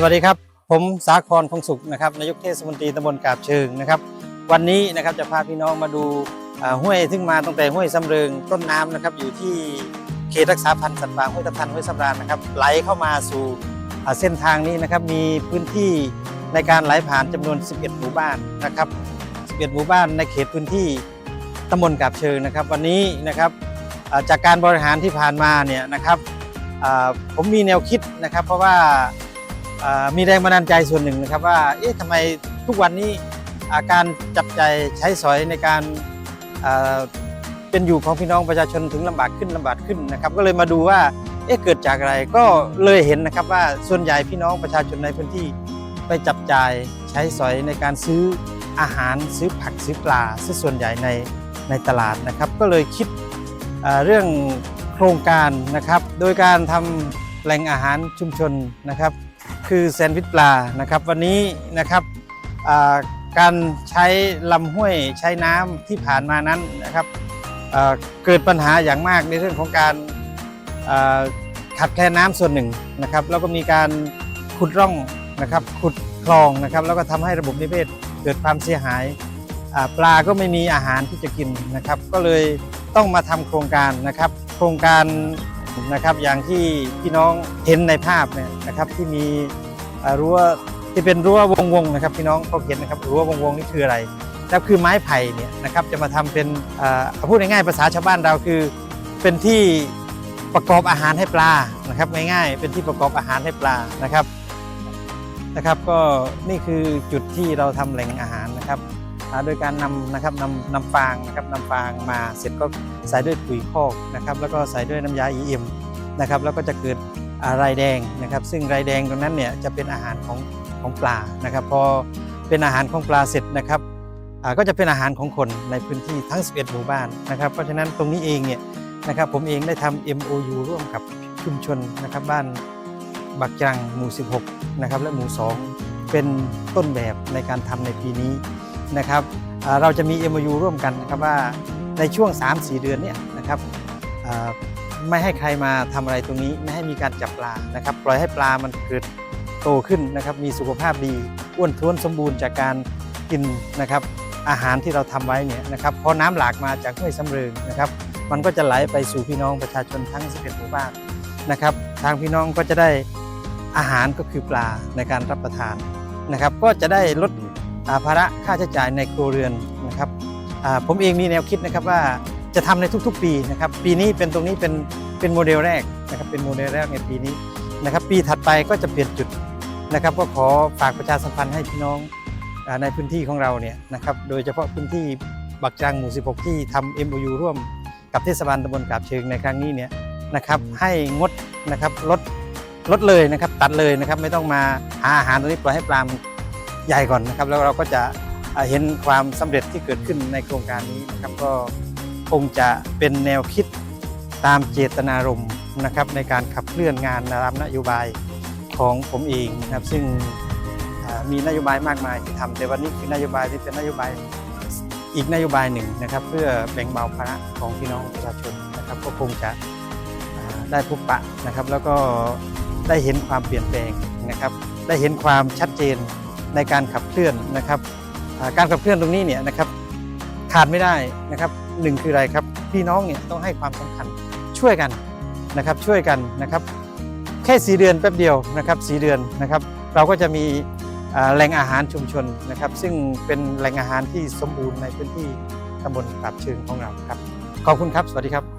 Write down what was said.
สวัสดีครับ ผมสาครคงสุขนะครับนายกเทศมนตรีตำบลกาบเชิงนะครับ วันนี้นะครับจะพาพี่น้องมาดูห้วยซึ่งมาตั้งแต่ห้วยสำเริงต้นน้ำนะครับอยู่ที่เขตรักษาพันธุ์สัตว์ป่าห้วยตะพันห้วยสำราญนะครับไหลเข้ามาสู่เส้นทางนี้นะครับมีพื้นที่ในการไหลผ่านจำนวน 11 หมู่บ้านนะครับ 11 หมู่บ้านในเขตพื้นที่ตำบลกาบเชิงนะครับ วันนี้นะครับจากการบริหารที่ผ่านมาเนี่ยนะครับผมมีแนวคิดนะครับ เพราะว่า มีแรงบันดาลใจส่วนหนึ่งนะครับว่าเอ๊ะทำไมทุกวันนี้อาการจับใจใช้สอยในการอ่าเป็นอยู่ของพี่น้องประชาชนถึงลำบากขึ้นลำบากขึ้นนะครับ ก็เลยมาดูว่าเอ๊ะเกิดจากอะไรก็เลยเห็นนะครับว่าส่วนใหญ่พี่น้องประชาชนในพื้นที่ไปจับจ่ายใช้สอยในการซื้ออาหารซื้อผักซื้อปลาซื้อส่วนใหญ่ในในตลาดนะครับ ก็เลยคิดเรื่องโครงการนะครับ โดยการทำแหล่งอาหารชุมชนนะครับ คือแซนด์วิชปลานะครับ วันนี้นะครับการใช้ลำห้วยใช้น้ำที่ผ่านมานั้นนะครับเกิดปัญหาอย่างมากในเรื่องของการขาดแคลนน้ำส่วนหนึ่งนะครับ แล้วก็มีการขุดร่องนะครับขุดคลองนะครับ แล้วก็ทำให้ระบบนิเวศเกิดความเสียหายปลาก็ไม่มีอาหารที่จะกินนะครับ ก็เลยต้องมาทำโครงการนะครับ โครงการ นะครับ อย่างที่พี่น้องเห็นในภาพเนี่ยนะครับที่มีรั้วที่เป็นรั้ววงๆนะครับพี่น้องเขาเห็นนะครับรั้ววงๆนี่คืออะไรครับคือไม้ไผ่เนี่ยนะครับจะมาทำเป็นพูดง่ายๆภาษาชาวบ้านเราคือเป็นที่ประกอบอาหารให้ปลานะครับง่ายๆเป็นที่ประกอบอาหารให้ปลานะครับนะครับ ก็นี่คือจุดที่เราทำแหล่งอาหารนะครับ โดยการนำนะครับนำนำฟางนะครับนำฟางมาเสร็จก็ใส่ด้วยปุ๋ยคอกนะครับแล้วก็ใส่ด้วยน้ำยา EM นะครับแล้วก็จะเกิดไรแดงนะครับ ซึ่งไรแดงตรงนั้นเนี่ยจะเป็นอาหารของของปลานะครับพอเป็นอาหารของปลาเสร็จนะครับก็จะเป็นอาหารของคนในพื้นที่ทั้ง 11 หมู่บ้านนะครับเพราะฉะนั้นตรงนี้เองเนี่ยนะครับผมเองได้ทำ MOU ร่วมกับชุมชนนะครับบ้านบักจังหมู่ 16 นะครับและหมู่ 2 เป็นต้นแบบในการทำในปีนี้ นะครับเราจะมี MOU ร่วมกันนะครับว่าในช่วง 3-4 เดือนเนี่ยนะครับไม่ให้ใครมาทำอะไรตรงนี้ไม่ให้มีการจับปลานะครับ ปล่อยให้ปลามันเกิดโตขึ้นนะครับ มีสุขภาพดีอ้วนท้วนสมบูรณ์จากการกินนะครับ อาหารที่เราทำไว้เนี่ยนะครับพอน้ำหลากมาจากห้วยสำเริงนะครับ มันก็จะไหลไปสู่พี่น้องประชาชนทั้ง 11หมู่บ้านนะครับ ทางพี่น้องก็จะได้อาหารก็คือปลาในการรับประทานนะครับ ก็จะได้ลด ภาระค่าใช้จ่ายในครัวเรือนนะครับอ่าผมเองมีแนวคิดนะครับว่าจะทำในทุกๆ ปีนะครับ ปีนี้เป็นตรงนี้เป็นเป็นโมเดลแรกนะครับเป็นโมเดลแรกในปีนี้นะครับ ปีถัดไปก็จะเปลี่ยนจุดนะครับ ก็ขอฝากประชาสัมพันธ์ให้พี่น้องอาในพื้นที่ของเราเนี่ยนะครับ โดยเฉพาะพื้นที่บักจางหมู่ 16 ที่ทำ MOU ร่วมกับเทศบาลตำบลกาบเชิงในครั้งนี้เนี่ยนะครับให้งดนะครับลดลดเลยนะครับ ตัดเลยนะครับ ไม่ต้องมาหาอาหารตรงนี้ปล่อยให้ปลามัน ใหญ่ก่อนนะครับ แล้วเราก็จะเห็นความสำเร็จที่เกิดขึ้นในโครงการนี้นะครับก็คงจะเป็นแนวคิดตามเจตนารมณ์นะครับในการขับเคลื่อนงานนามนโยบายของผมเองนะครับซึ่งมีนโยบายมากมายที่ทำแต่วันนี้คือนโยบายที่เป็นนโยบายอีกนโยบายหนึ่งนะครับ เพื่อแบ่งเบาภาระของพี่น้องประชาชนนะครับก็คงจะได้พบปะนะครับ แล้วก็ได้เห็นความเปลี่ยนแปลงนะครับ ได้เห็นความชัดเจน ในการขับเคลื่อนนะครับการขับเคลื่อนตรงนี้เนี่ยนะครับขาดไม่ได้นะครับหนึ่งคืออะไรครับพี่น้องเนี่ยต้องให้ความสำคัญช่วยกันนะครับช่วยกันนะครับแค่สีเดือนแป๊บเดียวนะครับสีเดือนนะครับ เราก็จะมีแหล่งอาหารชุมชนนะครับ ซึ่งเป็นแหล่งอาหารที่สมบูรณ์ในพื้นที่ตำบลกาบเชิงของเราครับขอบคุณครับ สวัสดีครับ